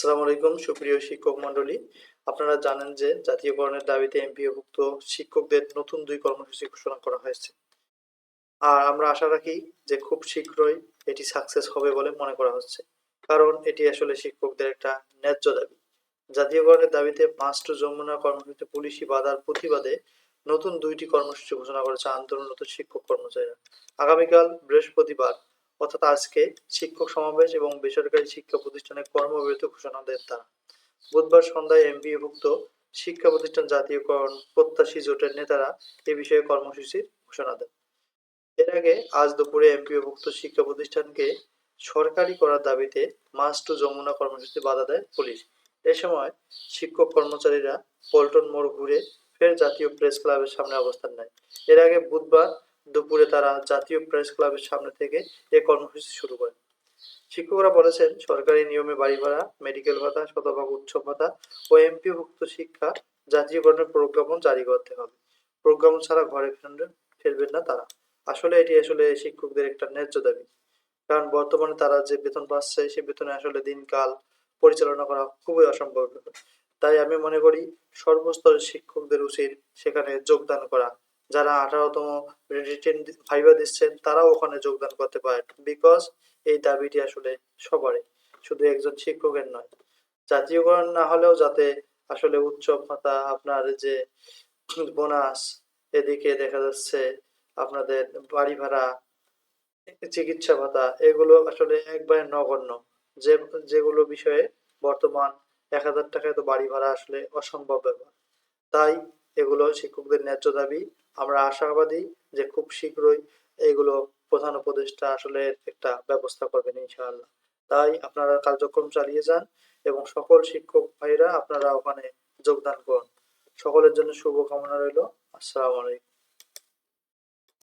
আসসালামু আলাইকুম, সুপ্রিয় শিক্ষক মণ্ডলী। আপনারা জানেন যে জাতীয়করণের দাবিতে এমপিওভুক্ত শিক্ষকদের নতুন দুই কর্মসূচি ঘোষণা করা হয়েছে। আর আমরা আশা রাখি যে খুব শীঘ্রই এটি সাকসেস হবে বলে মনে করা হচ্ছে। কারণ এটি আসলে শিক্ষকদের একটা ন্যায্য দাবি। জাতীয়করণের দাবিতে মাস্ট যমুনা কর্মসূচিতে পুলিশি বাধার প্রতিবাদে নতুন দুইটি কর্মসূচি ঘোষণা করেছে আন্দোলনরত শিক্ষক কর্মচারীরা। আগামীকাল বৃহস্পতিবার অর্থাৎ আজকে শিক্ষক সমাবেশ এবং বেসরকারি শিক্ষা প্রতিষ্ঠানে কর্মবিরতি ঘোষণা দেন তারা। বুধবার সন্ধ্যায় এমপিভুক্ত শিক্ষা প্রতিষ্ঠান জাতীয়করণ প্রত্যাশী জোটের নেতারা এ বিষয়ে কর্মসূচির ঘোষণা দেন। এর আগে আজ দুপুরে এমপিওভুক্ত শিক্ষা প্রতিষ্ঠানকে সরকারি করার দাবিতে মাস টু যমুনা কর্মসূচি বাধা দেয় পুলিশ। এ সময় শিক্ষক কর্মচারীরা পল্টন মোড় ঘুরে ফের জাতীয় প্রেস ক্লাবের সামনে অবস্থান নেয়। এর আগে বুধবার দুপুরে তারা জাতীয় প্রেস ক্লাবের সামনে থেকে এ কর্মসূচি শুরু করেন। শিক্ষকরা বলেছেন, সরকারি নিয়মে বাড়ি ভাড়া, মেডিকেল ভাতা, শতভাগ উৎসব ভাতা ও এমপিভুক্ত শিক্ষা জাতীয়করণের প্রজ্ঞাপন জারি করতে হবে। প্রজ্ঞাপন ছাড়া ঘরে ফেরবেন না তারা। আসলে এটি আসলে শিক্ষকদের একটা ন্যায্য দাবি। কারণ বর্তমানে তারা যে বেতন পাচ্ছে, সে বেতনে আসলে দিনকাল পরিচালনা করা খুবই অসম্ভব। তাই আমি মনে করি, সর্বস্তরের শিক্ষকদের উচিত সেখানে যোগদান করা। যারা আঠারোতম রিটেন ভাইবা দিচ্ছেন, তারাও ওখানে যোগদান করতে পারেন। বিকজ এই দাবিটি আসলে সবারই, শুধু একজন শিক্ষকের নয়। জাতীয়করণ না হলেও যাতে আসলে উৎসব ভাতা আপনার যে বোনাস এদিকে দেখা যাচ্ছে আপনাদের বাড়ি ভাড়া, চিকিৎসা ভাতা, এগুলো আসলে একবারে নগণ্য। যে, যেগুলো বিষয়ে বর্তমান এক হাজার টাকায় তো বাড়ি ভাড়া আসলে অসম্ভব ব্যাপার। তাই এগুলো শিক্ষকদের ন্যায্য দাবি। আমরা আশাবাদী যে খুব শীঘ্রই এগুলো প্রধান উপদেষ্টা আসলে একটা ব্যবস্থা করবেন ইনশাআল্লাহ। তাই আপনারা কার্যক্রম চালিয়ে যান এবং সকল শিক্ষক ভাইরা আপনারা ওখানে যোগদান করুন। সকলের জন্য শুভকামনা রইল। আসসালামু আলাইকুম।